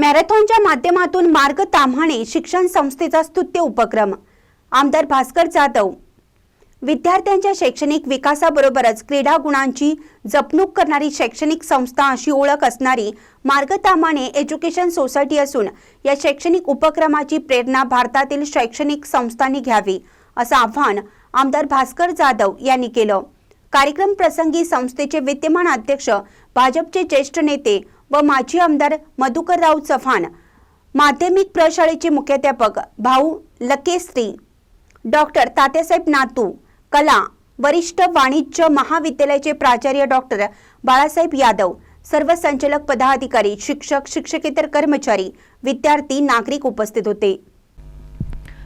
मॅरेथॉनच्या माध्यमातून मार्ग ताम्हाणे शिक्षण संस्थेचा स्तुत्य उपक्रम. आमदार भास्कर जाधव. विद्यार्थ्यांच्या शैक्षणिक विकासाबरोबरच क्रीडा गुणांची जपणूक करणारी शैक्षणिक संस्था अशी ओळख असणारी मार्ग ताम्हाणे एज्युकेशन सोसायटी असून या शैक्षणिक उपक्रमाची प्रेरणा भारतातील शैक्षणिक संस्थांनी घ्यावी असं आव्हान आमदार भास्कर जाधव यांनी केलं. कार्यक्रम प्रसंगी संस्थेचे विद्यमान अध्यक्ष भाजपचे ज्येष्ठ नेते व माजी आमदार मधुकरराव चव्हाण माध्यमिक प्रशाळेचे मुख्याध्यापक भाऊ लकेश्री डॉक्टर तात्यासाहेब नातू कला वरिष्ठ वाणिज्य महाविद्यालयाचे प्राचार्य डॉक्टर बाळासाहेब यादव सर्व संचालक पदाधिकारी शिक्षक शिक्षकेतर कर्मचारी विद्यार्थी नागरिक उपस्थित होते.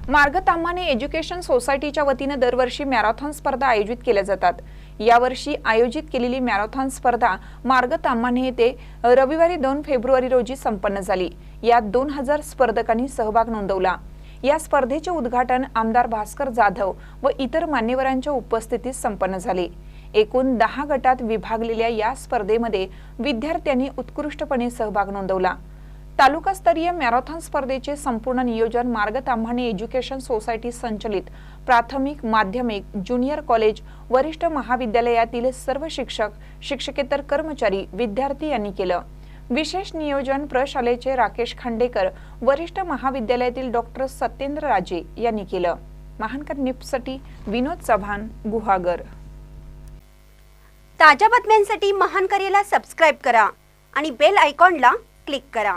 मार्ग एज्युकेशन सोसायटीच्या वतीनं दरवर्षी मॅरेथॉन स्पर्धा आयोजित केल्या जातात. यावर्षी आयोजित केलेली मॅरेथॉन स्पर्धा मार्ग येथे रविवारी दोन फेब्रुवारी रोजी संपन्न झाली. यात दोन हजार स्पर्धकांनी सहभाग नोंदवला. या स्पर्धेचे उद्घाटन आमदार भास्कर जाधव व इतर मान्यवरांच्या उपस्थितीत संपन्न झाले. एकूण दहा गटात विभागलेल्या या स्पर्धेमध्ये विद्यार्थ्यांनी उत्कृष्टपणे सहभाग नोंदवला. तालुकास्तरीय मॅरेथॉन स्पर्धेचे संपूर्ण नियोजन मार्ग ताम्हाणे एज्युकेशन सोसायटी संचलित प्राथमिक माध्यमिक ज्युनियर कॉलेज वरिष्ठ महाविद्यालयातील सर्व शिक्षक शिक्षकेतर कर्मचारी विद्यार्थी यांनी केलं. विशेष नियोजन प्रशालेचे राकेश खांडेकर वरिष्ठ महाविद्यालयातील डॉक्टर सत्येंद्र राजे यांनी केलं. महानकर निपसाठी विनोद चव्हाण गुहागर. ताज्या बातम्यांसाठी महानकरेला सबस्क्राईब करा आणि बेल आयकॉनला क्लिक करा.